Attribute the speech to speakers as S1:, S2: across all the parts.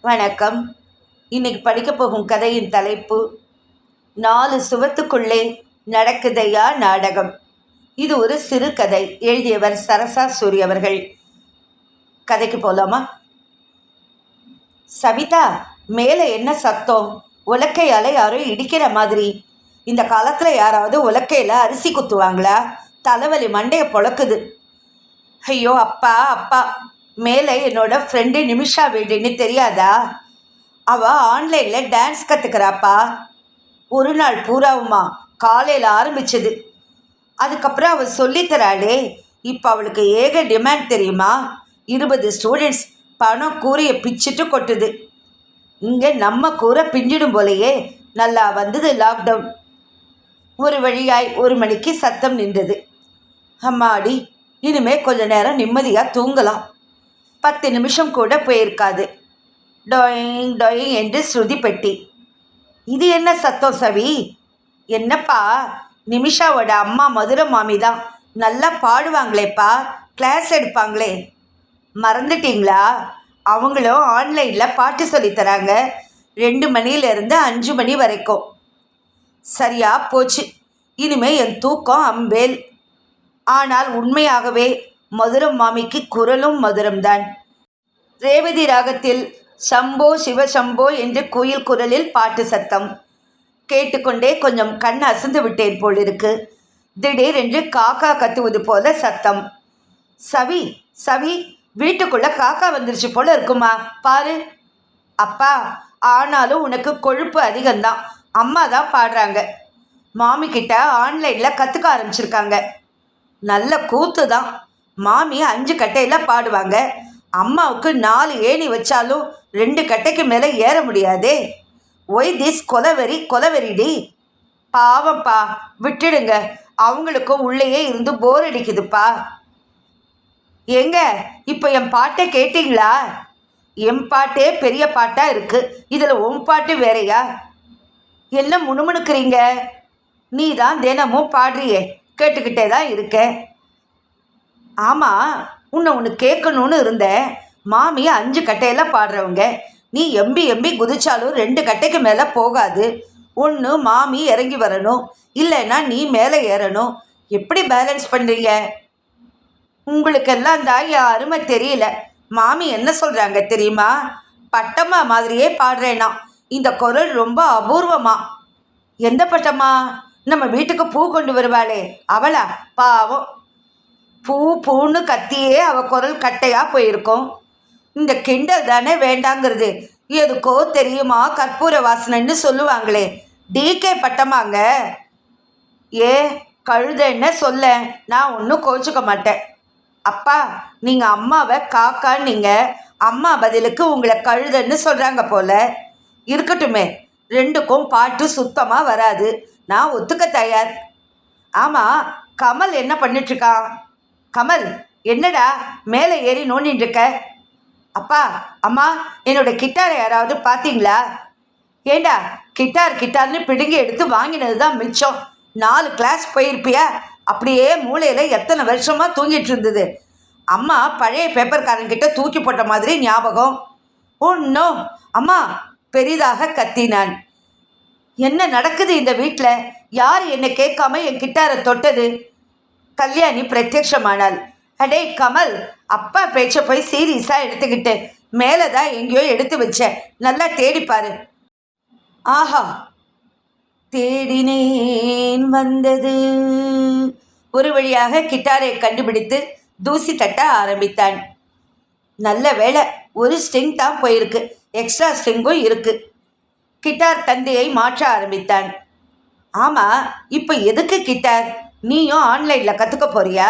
S1: வணக்கம். இன்னைக்கு படிக்க போகும் கதையின் தலைப்பு நாலு சுவத்துக்குள்ளே நடக்குதையா நாடகம். இது ஒரு சிறுகதை எழுதியவர் சரசா சூரி அவர்கள். கதைக்கு போகலாமா சவிதா மேலே என்ன சத்தம்? உலக்கையால் யாரோ இடிக்கிற மாதிரி. இந்த காலத்தில் யாராவது உலக்கையில் அரிசி குத்துவாங்களா? தலைவலி மண்டையை பொழக்குது. ஐயோ அப்பா அப்பா. மேலே என்னோட ஃப்ரெண்டு நிமிஷா வீடுன்னு தெரியாதா? அவள் ஆன்லைனில் டான்ஸ் கற்றுக்கிறாப்பா ஒரு நாள் பூராவுமா காலையில் ஆரம்பிச்சது. அதுக்கப்புறம் அவள் சொல்லித்தராளே இப்போ அவளுக்கு ஏக டிமாண்ட் தெரியுமா? இருபது ஸ்டூடெண்ட்ஸ் பணம் கூரையை பிச்சுட்டு கொட்டுது. இங்கே நம்ம கூரை பிஞ்சிடும் போலையே நல்லா வந்தது லாக்டவுன் ஒரு வழியாய் ஒரு மணிக்கு சத்தம் நின்றது. அம்மாடி இனிமே கொஞ்ச நேரம் நிம்மதியாக தூங்கலாம். பத்து நிமிஷம் கூட போயிருக்காது. டொயிங் டொயிங் என்று ஸ்ருதி பெட்டி. இது என்ன சத்தம் சவி? என்னப்பா? நிமிஷாவோட அம்மா மதுரை மாமி தான். நல்லா பாடுவாங்களேப்பா. கிளாஸ் எடுப்பாங்களே. மறந்துட்டீங்களா? அவங்களும் ஆன்லைனில் பாட்டு சொல்லித் தராங்க. ரெண்டு மணியிலேருந்து அஞ்சு மணி வரைக்கும். சரியா போச்சு. இனிமே என் தூக்கம் அம்பேல். ஆனால் உண்மையாகவே மதுரம் மாமிக்கு குரலும் மதுரம்தான். ரேவதி ராகத்தில் சம்போ சிவசம்போ என்று குயில் குரலில் பாட்டு சத்தம். கேட்டுக்கொண்டே கொஞ்சம் கண் அசந்து விட்டேன் போல் இருக்குது திடீர் திடீரென்று காக்கா கத்துவது போல சத்தம். சவி சவி வீட்டுக்குள்ள காக்கா வந்துருச்சு போல இருக்குமா? பாரு. அப்பா ஆனாலும் உனக்கு கொழுப்பு அதிகம்தான். அம்மா தான் பாடுறாங்க. மாமி கிட்ட ஆன்லைனில் கற்றுக்க ஆரம்பிச்சிருக்காங்க. நல்ல கூத்து தான். மாமி அஞ்சு கட்டையில் பாடுவாங்க. அம்மாவுக்கு நாலு ஏணி வச்சாலும் ரெண்டு கட்டைக்கு மேலே ஏற முடியாதே. ஒய் திஸ் கொலவெறி கொலவெறிடி பாவம்ப்பா விட்டுடுங்க. அவங்களுக்கும் உள்ளேயே இருந்து போர் அடிக்குதுப்பா. ஏங்க இப்போ என் பாட்டை கேட்டிங்களா? என் பாட்டே பெரிய பாட்டாக இருக்குது இதில் உன் பாட்டு வேறையா? என்ன முணுமுணுக்கிறீங்க? நீ தான் தினமும் பாடுறியே. கேட்டுக்கிட்டே தான் இருக்கேன். ஆமாம் உன்னை ஒன்று கேட்கணும்னு இருந்தேன் மாமி அஞ்சு கட்டையெல்லாம் பாடுறவங்க. நீ எம்பி எம்பி குதிச்சாலும் ரெண்டு கட்டைக்கு மேலே போகாது. ஒன்று மாமி இறங்கி வரணும். இல்லைன்னா நீ மேலே ஏறணும். எப்படி பேலன்ஸ் பண்ணுறீங்க உங்களுக்கெல்லாம் தான் யாருமே அருமை தெரியல. மாமி என்ன சொல்கிறாங்க தெரியுமா? பட்டம்மா மாதிரியே பாடுறேனா. இந்த குரல் ரொம்ப அபூர்வமா. எந்த பட்டம்மா? நம்ம வீட்டுக்கு பூ கொண்டு வருவாளே. அவளா? பாவம். பூ பூன்னு கத்தியே அவ குரல் கட்டையா போயிருக்கோம். இந்த கிண்டல் தானே வேண்டாங்கிறது. எதுக்கோ தெரியுமா கற்பூர வாசனைன்னு சொல்லுவாங்களே. டிகே பட்டமாங்க. ஏ கழுதைன்னு சொல்ல. நான் ஒன்றும் கோச்சுக்க மாட்டேன். அப்பா நீங்கள் அம்மாவை காக்கான்னீங்க. அம்மா பதிலுக்கு உங்களை கழுதைன்னு சொல்கிறாங்க போல. இருக்கட்டுமே ரெண்டுக்கும் பாட்டு சுத்தமாக வராது. நான் ஒத்துக்க தயார். ஆமாம் கமல் என்ன பண்ணிட்டுருக்கான் கமல் என்னடா மேலே ஏறி நோண்டின்னு இருக்க அப்பா அம்மா என்னோட கிட்டாரை யாராவது பார்த்தீங்களா? ஏண்டா கிட்டார் கிட்டார்னு பிடுங்கி எடுத்து வாங்கினது தான் மிச்சம். நாலு கிளாஸ் போயிருப்பியா? அப்படியே மூளையில் எத்தனை வருஷமாக தூங்கிட்டு இருந்தது. அம்மா பழைய பேப்பர்காரங்கிட்ட தூக்கி போட்ட மாதிரி ஞாபகம். ஒன்றும் அம்மா பெரிதாக கத்தினான். என்ன நடக்குது இந்த வீட்டில் யார் என்னை கேட்காம என் கிட்டாரை தொட்டது? கல்யாணி பிரத்யட்சமானாள் அடே கமல் அப்பா பேச்சை போய் சீரியஸாக எடுத்துக்கிட்டு மேலே தான் எங்கேயோ எடுத்து வச்சேன் நல்லா தேடிப்பாரு ஆஹா. தேடினேன் வந்தது. ஒரு வழியாக கிட்டாரை கண்டுபிடித்து தூசி தட்ட ஆரம்பித்தான். நல்ல வேளை ஒரு ஸ்ட்ரிங் தான் போயிருக்கு. எக்ஸ்ட்ரா ஸ்ட்ரிங்கும் இருக்கு. கிட்டார் தந்தையை மாற்ற ஆரம்பித்தான். ஆமாம் இப்போ எதுக்கு கிட்டார்? நீயும் ஆன்லைனில் கற்றுக்க போறியா?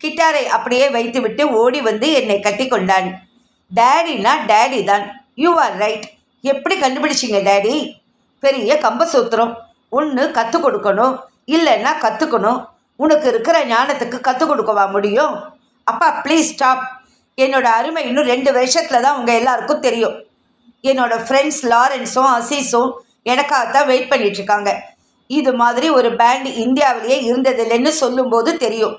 S1: கிட்டாரை அப்படியே வைத்துவிட்டு ஓடி வந்து என்னை கட்டி கொண்டான். டேடினா டேடி தான். யூ ஆர் ரைட் எப்படி கண்டுபிடிச்சிங்க டேடி பெரிய கம்பசூத்திரம் ஒன்று கற்றுக் கொடுக்கணும். இல்லைன்னா கற்றுக்கணும் உனக்கு இருக்கிற ஞானத்துக்கு கற்றுக் கொடுக்கவா முடியும்? அப்பா ப்ளீஸ் ஸ்டாப் என்னோட அருமை இன்னும் ரெண்டு வருஷத்தில் தான் உங்கள் எல்லாருக்கும் தெரியும். என்னோட ஃப்ரெண்ட்ஸ் லாரன்ஸும் அசீஸும் எனக்காகத்தான் வெயிட் பண்ணிகிட்ருக்காங்க இது மாதிரி ஒரு பேண்ட் இந்தியாவிலேயே இருந்ததில்லைன்னு சொல்லும்போது தெரியும்.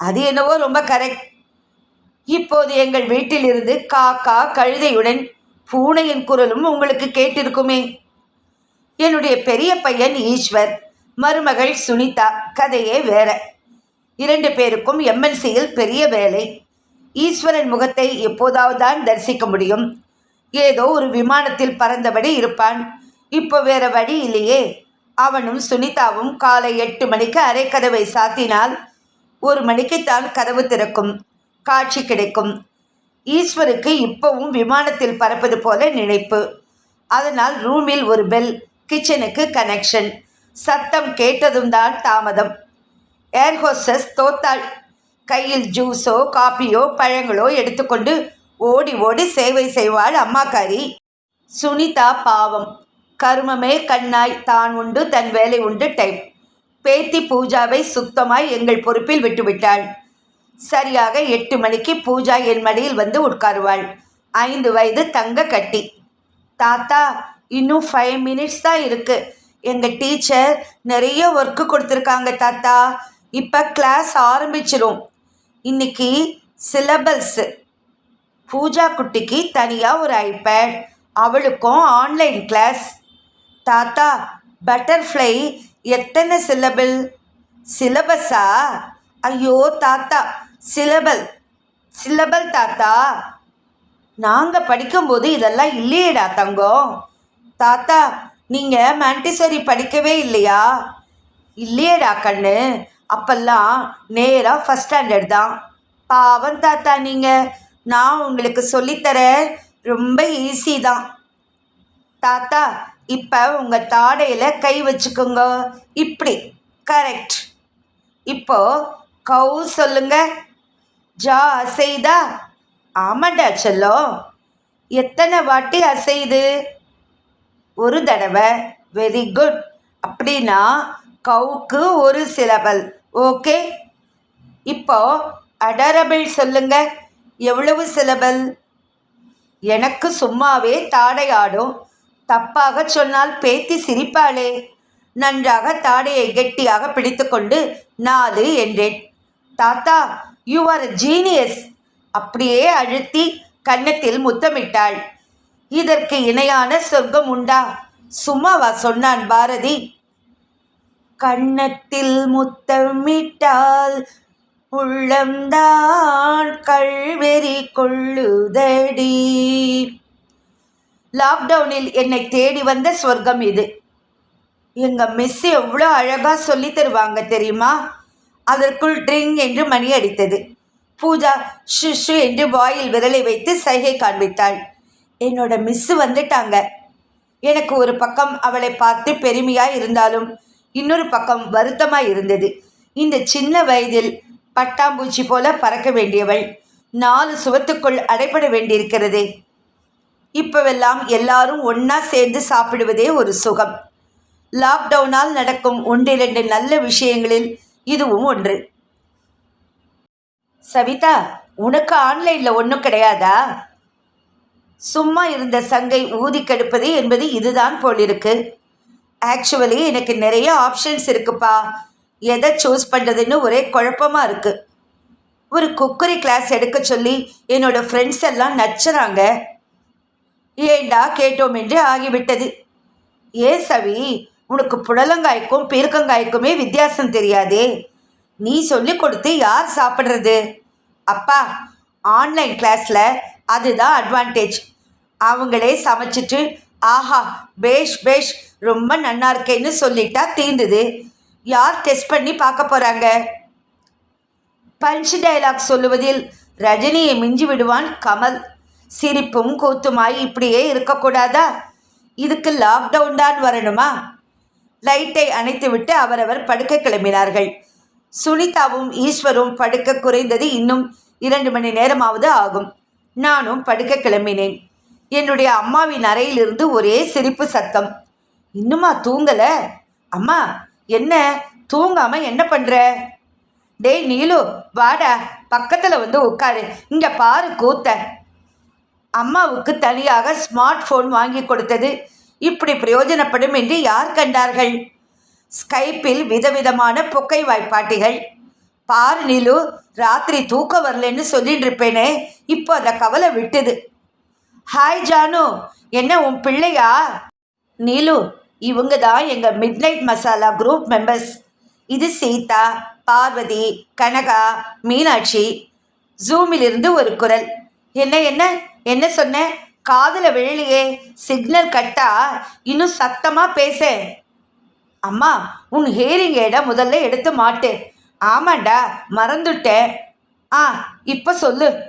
S1: அது என்னவோ ரொம்ப கரெக்ட் இப்போது எங்கள் வீட்டிலிருந்து காக்கா கழுதையுடன் பூனையின் குரலும் உங்களுக்கு கேட்டிருக்குமே. என்னுடைய பெரிய பையன் ஈஸ்வர் மருமகள் சுனிதா கதையே வேற. இரண்டு பேருக்கும் எம்என்சியில் பெரிய வேலை. ஈஸ்வரன் முகத்தை எப்போதாவது தான் தரிசிக்க முடியும். ஏதோ ஒரு விமானத்தில் பறந்தபடி இருப்பான். இப்போ வேற வழி இல்லையே. அவனும் சுனிதாவும் காலை எட்டு மணிக்கு அரைக்கதவை சாத்தினால் ஒரு மணிக்குத்தான் கதவு திறக்கும் காட்சி கிடைக்கும். ஈஸ்வருக்கு இப்போவும் விமானத்தில் பறப்பது போல நினைப்பு. அதனால் ரூமில் ஒரு பெல் கிச்சனுக்கு கனெக்ஷன். சத்தம் கேட்டதும் தான் தாமதம். ஏர் ஹோஸ்டஸ் தோத்தாள். கையில் ஜூஸோ காப்பியோ பழங்களோ எடுத்துக்கொண்டு ஓடி ஓடி சேவை செய்வாள் அம்மாக்காரி. சுனிதா பாவம். கருமமே கண்ணாய் தான் உண்டு தன் வேலை உண்டு டைம். பேத்தி பூஜாவை சுத்தமாய் எங்கள் பொறுப்பில் விட்டுவிட்டாள். சரியாக எட்டு மணிக்கு பூஜா என் மடியில் வந்து உட்காருவாள். ஐந்து வயது தங்க கட்டி. தாத்தா இன்னும் ஃபைவ் மினிட்ஸ் தான் இருக்கு. எங்கள் டீச்சர் நிறைய ஒர்க்கு கொடுத்துருக்காங்க தாத்தா. இப்போ கிளாஸ் ஆரம்பிச்சிரும். இன்னைக்கு சிலபஸ்ஸு பூஜா குட்டிக்கு தனியாக ஒரு ஐபேட் அவளுக்கும் ஆன்லைன் கிளாஸ் தாத்தா பட்டர்ஃப்ளை எத்தனை சிலபிள் சிலபஸா ஐயோ தாத்தா சிலபல் சிலபல் தாத்தா. நாங்கள் படிக்கும்போது இதெல்லாம் இல்லையேடா தங்கம் தாத்தா நீங்கள் மாண்டிசரி படிக்கவே இல்லையா? இல்லையேடா கண்ணு. அப்பெல்லாம் நேராக ஃபஸ்ட் ஸ்டாண்டர்ட் தான். பாவம் தாத்தா நீங்கள் நான் உங்களுக்கு சொல்லித்தரேன் ரொம்ப ஈஸி தான். தாத்தா இப்போ உங்கள் தாடையில் கை வச்சுக்கோங்க. இப்படி. கரெக்ட் இப்போ கவு சொல்லுங்க. ஜா அசைதா ஆமாண்டா செல்லோ எத்தனை வாட்டி அசையுது? ஒரு தடவை. வெரி குட் அப்படின்னா கவுக்கு ஒரு சிலபல் ஓகே இப்போ அடரபிள் சொல்லுங்க. எவ்வளவு சிலபல் எனக்கு சும்மாவே தாடை ஆடும். தப்பாக சொன்னால் பேத்தி சிரிப்பாளே. நன்றாக தாடையை கெட்டியாக பிடித்துக்கொண்டு நாலு என்றேன். தாத்தா யூ ஆர் ஜீனியஸ் அப்படியே அழுத்தி கன்னத்தில் முத்தமிட்டாள். இதற்கு இணையான சொர்க்கம் உண்டா? சும்மாவா? சொன்னான் பாரதி. கன்னத்தில் முத்தமிட்டால் உள்ளம்தான் கல்வெறி கொள்ளுதடி. லாக்டவுனில் என்னை தேடி வந்த சொர்க்கம் இது. எங்கள் மிஸ் எவ்வளோ அழகாக சொல்லி தருவாங்க தெரியுமா? அதற்குள் ட்ரிங் என்று மணி அடித்தது. பூஜா ஷிஷு என்று வாயில் விரலை வைத்து சைகை காண்பித்தாள். என்னோட மிஸ்ஸு வந்துட்டாங்க. எனக்கு ஒரு பக்கம் அவளை பார்த்து பெருமையாக இருந்தாலும் இன்னொரு பக்கம் வருத்தமாக இருந்தது. இந்த சின்ன வயதில் பட்டாம்பூச்சி போல பறக்க வேண்டியவள். நாலு சுவத்துக்குள் அடைபட வேண்டியிருக்கிறதே. இப்போவெல்லாம் எல்லாரும் ஒன்றா சேர்ந்து சாப்பிடுவதே ஒரு சுகம். லாக்டவுனால் நடக்கும் ஒன்றிரண்டு நல்ல விஷயங்களில் இதுவும் ஒன்று. சவிதா உனக்கு ஆன்லைனில் ஒன்றும் கிடையாதா? சும்மா இருந்த சங்கை ஊதி கெடுப்பது என்பது இதுதான் போலிருக்கு. ஆக்சுவலி எனக்கு நிறைய ஆப்ஷன்ஸ் இருக்குப்பா. எதை சூஸ் பண்ணுறதுன்னு ஒரே குழப்பமாக இருக்குது ஒரு குக்கரி கிளாஸ் எடுக்க சொல்லி என்னோடய ஃப்ரெண்ட்ஸ் எல்லாம் நச்சுறாங்க. ஏண்டா கேட்டோம் என்று ஆகிவிட்டது. ஏ சவி உனக்கு புடலங்காய்க்கும் பீர்க்கங்காய்க்குமே வித்தியாசம் தெரியாதே. நீ சொல்லி கொடுத்து யார் சாப்பிட்றது? அப்பா ஆன்லைன் கிளாஸில் அதுதான் அட்வான்டேஜ். அவங்களே சமைச்சிட்டு ஆஹா பேஷ் பேஷ் ரொம்ப நன்னா இருக்கேன்னு சொல்லிட்டா தீர்ந்துது யார் டெஸ்ட் பண்ணி பார்க்க போகிறாங்க பஞ்ச் டைலாக் சொல்லுவதில் ரஜினியை மிஞ்சி விடுவான் கமல். சிரிப்பும் கூத்துமாய் இப்படியே இருக்கக்கூடாதா? இதுக்கு லாக்டவுன் தான் வரணுமா? லைட்டை அணைத்துவிட்டு அவரவர் படுக்க கிளம்பினார்கள். சுனிதாவும் ஈஸ்வரும் படுக்க குறைந்தது இன்னும் இரண்டு மணி நேரமாவது ஆகும். நானும் படுக்க கிளம்பினேன். என்னுடைய அம்மாவின் அறையிலிருந்து ஒரே சிரிப்பு சத்தம். இன்னுமா தூங்கல? அம்மா என்ன? தூங்காம என்ன பண்ற? டேய் நீலு வாடா பக்கத்தில் வந்து உட்காரு. இங்கே பாரு கூத்த. அம்மாவுக்கு தனியாக ஸ்மார்ட் ஃபோன் வாங்கி கொடுத்தது. இப்படி பிரயோஜனப்படும் என்று யார் கண்டார்கள்? ஸ்கைப்பில் விதவிதமான புக்கை வாய்ப்பாட்டிகள். பார் நிலு ராத்திரி தூக்கம் வரலன்னு சொல்லிட்டு இருப்பேனே இப்போ அந்த கவலை விட்டுது. ஹாய் ஜானு. என்ன உன் பிள்ளையா? நீலு இவங்க தான் எங்கள் மிட்நைட் மசாலா குரூப் மெம்பர்ஸ். இது சீதா பார்வதி கனகா மீனாட்சி. ஜூமிலிருந்து ஒரு குரல். என்ன என்ன? என்ன சொன்ன காதில் விழலையே சிக்னல் கட்டா இன்னும் சத்தமாக பேச. அம்மா உன் ஹேரிங் ஏடை முதல்ல எடுத்து மாட்டு. ஆமாண்டா மறந்துட்டேன். ஆ இப்போ சொல்லு.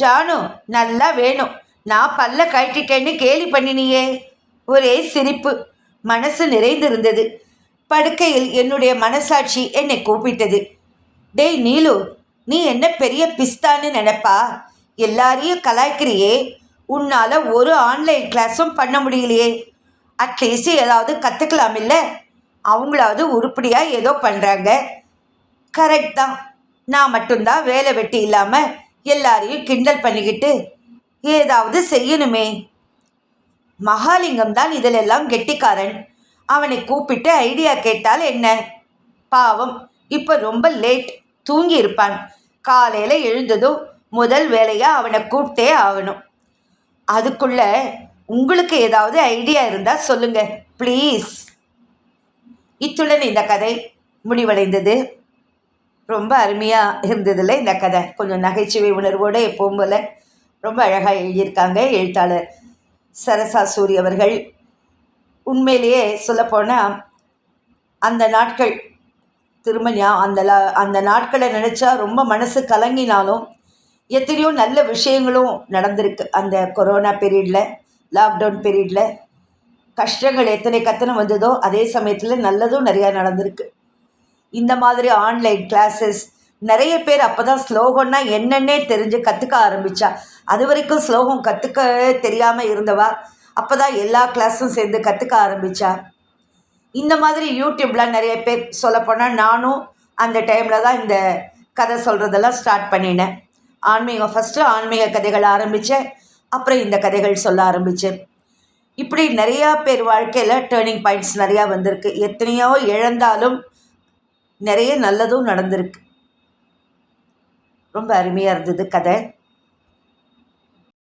S1: ஜானு நல்லா வேணும். நான் பல்ல கட்டிட்டேன்னு கேலி பண்ணினியே. ஒரே சிரிப்பு. மனசு நிறைந்திருந்தது. படுக்கையில் என்னுடைய மனசாட்சி என்னை கூப்பிட்டது. டேய் நீலு நீ என்ன பெரிய பிஸ்தான்னு நினைப்பா? எல்லாரையும் கலாய்க்கிறியே. உன்னால் ஒரு ஆன்லைன் கிளாஸும் பண்ண முடியலையே. அட்லீஸ்ட் ஏதாவது கற்றுக்கலாம் இல்லை அவங்களாவது உருப்படியாக ஏதோ பண்ணுறாங்க கரெக்ட் தான். நான் மட்டும்தான் வேலை வெட்டி இல்லாமல் எல்லாரையும் கிண்டல் பண்ணிக்கிட்டு ஏதாவது செய்யணுமே. மகாலிங்கம் தான் இதிலெல்லாம் கெட்டிக்காரன். அவனை கூப்பிட்டு ஐடியா கேட்டால் என்ன? பாவம். இப்போ ரொம்ப லேட் தூங்கி இருப்பான் காலையில் எழுந்ததும் முதல் வேலையாக அவனை கூப்பிட்டே ஆகணும். அதுக்குள்ள உங்களுக்கு ஏதாவது ஐடியா இருந்தால் சொல்லுங்கள் ப்ளீஸ். இத்துடன் இந்த கதை முடிவடைந்தது. ரொம்ப அருமையாக இருந்ததில்ல இந்த கதை. கொஞ்சம் நகைச்சுவை உணர்வோடு எப்பவும் போல் ரொம்ப அழகாக எழுதியிருக்காங்க எழுத்தாளர் சரசா சூரி அவர்கள். உண்மையிலேயே சொல்லப்போனால் அந்த நாட்கள் திருமணியா அந்த லா- அந்த நாட்களை நினச்சா ரொம்ப மனசு கலங்கினாலும் எத்தனையோ நல்ல விஷயங்களும் நடந்திருக்கு. அந்த கொரோனா பீரியடில் லாக்டவுன் பீரியடில் கஷ்டங்கள் எத்தனை கத்தனை வந்ததோ அதே சமயத்தில் நல்லதும் நிறையா நடந்திருக்கு. இந்த மாதிரி ஆன்லைன் கிளாஸஸ் நிறைய பேர் அப்போ தான் ஸ்லோகம்னா என்னென்னே தெரிஞ்சு கற்றுக்க ஆரம்பித்தா அது வரைக்கும் ஸ்லோகம் கற்றுக்க தெரியாமல் இருந்தவா? அப்போ தான் எல்லா கிளாஸும் சேர்ந்து கற்றுக்க ஆரம்பித்தா இந்த மாதிரி யூடியூப்லாம் நிறைய பேர் சொல்லப்போனால் நானும் அந்த டைமில் தான் இந்த கதை சொல்கிறதெல்லாம் ஸ்டார்ட் பண்ணினேன். ஆன்மீகம் ஃபஸ்ட்டு ஆன்மீக கதைகள் ஆரம்பித்தேன் அப்புறம் இந்த கதைகள் சொல்ல ஆரம்பித்தேன் இப்படி நிறையா பேர் வாழ்க்கையில் டேர்னிங் பாயிண்ட்ஸ் நிறையா வந்திருக்கு. எத்தனையோ இழந்தாலும் நிறைய நல்லதும் நடந்திருக்கு. ரொம்ப அருமையாக இருந்தது கதை.